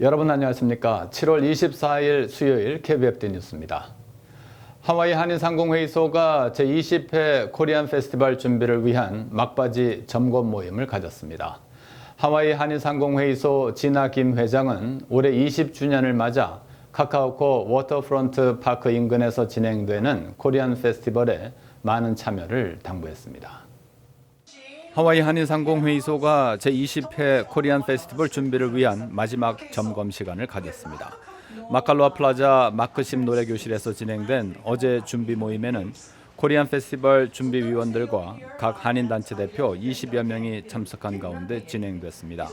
여러분 안녕하십니까? 7월 24일 수요일 KBFD 뉴스입니다. 하와이 한인상공회의소가 제20회 코리안 페스티벌 준비를 위한 막바지 점검 모임을 가졌습니다. 하와이 한인상공회의소 진아 김 회장은 올해 20주년을 맞아 카카오코 워터프론트 파크 인근에서 진행되는 코리안 페스티벌에 많은 참여를 당부했습니다. 하와이 한인상공회의소가 제20회 코리안 페스티벌 준비를 위한 마지막 점검 시간을 가졌습니다. 마칼로아 플라자 마크심 노래교실에서 진행된 어제 준비 모임에는 코리안 페스티벌 준비위원들과 각 한인단체 대표 20여 명이 참석한 가운데 진행됐습니다.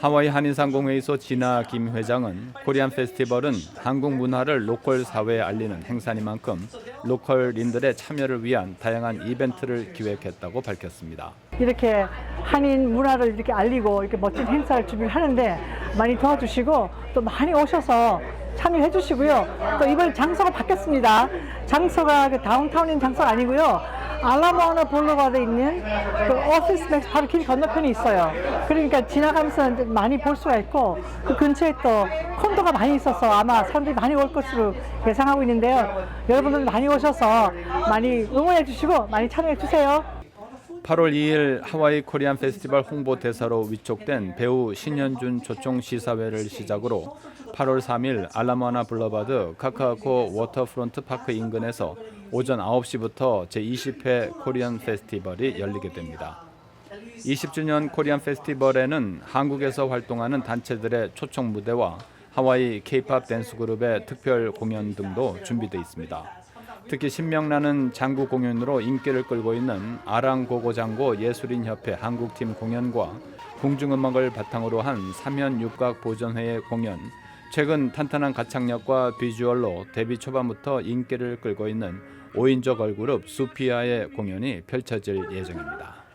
하와이 한인상공회의소 진아 김 회장은 코리안 페스티벌은 한국 문화를 로컬 사회에 알리는 행사니만큼 로컬인들의 참여를 위한 다양한 이벤트를 기획했다고 밝혔습니다. 이렇게 한인 문화를 이렇게 알리고 이렇게 멋진 행사를 준비를 하는데 많이 도와주시고 또 많이 오셔서 참여해 주시고요. 또 이번 장소가 바뀌었습니다. 장소가 그 다운타운인 장소가 아니고요. 알라모아나 볼로바드에 있는 그 오피스 맥스 바로 길 건너편에 있어요. 그러니까 지나가면서 많이 볼 수가 있고 그 근처에 또 콘도가 많이 있어서 아마 사람들이 많이 올 것으로 예상하고 있는데요. 여러분들 많이 오셔서 많이 응원해 주시고 많이 참여해 주세요. 8월 2일 하와이 코리안 페스티벌 홍보 대사로 위촉된 배우 신현준 조총 시사회를 시작으로 8월 3일 알라모아나 블러바드 카카오코 워터프론트 파크 인근에서 오전 9시부터 제20회 코리안 페스티벌이 열리게 됩니다. 20주년 코리안 페스티벌에는 한국에서 활동하는 단체들의 초청 무대와 하와이 케이팝 댄스 그룹의 특별 공연 등도 준비되어 있습니다. 특히 신명나는 장구 공연으로 인기를 끌고 있는 아랑고고 장고 예술인협회 한국팀 공연과 궁중음악을 바탕으로 한 삼연 육각 보전회의 공연, 최근 탄탄한 가창력과 비주얼로 데뷔 초반부터 인기를 끌고 있는 5인조 걸그룹 수피아의 공연이 펼쳐질 예정입니다.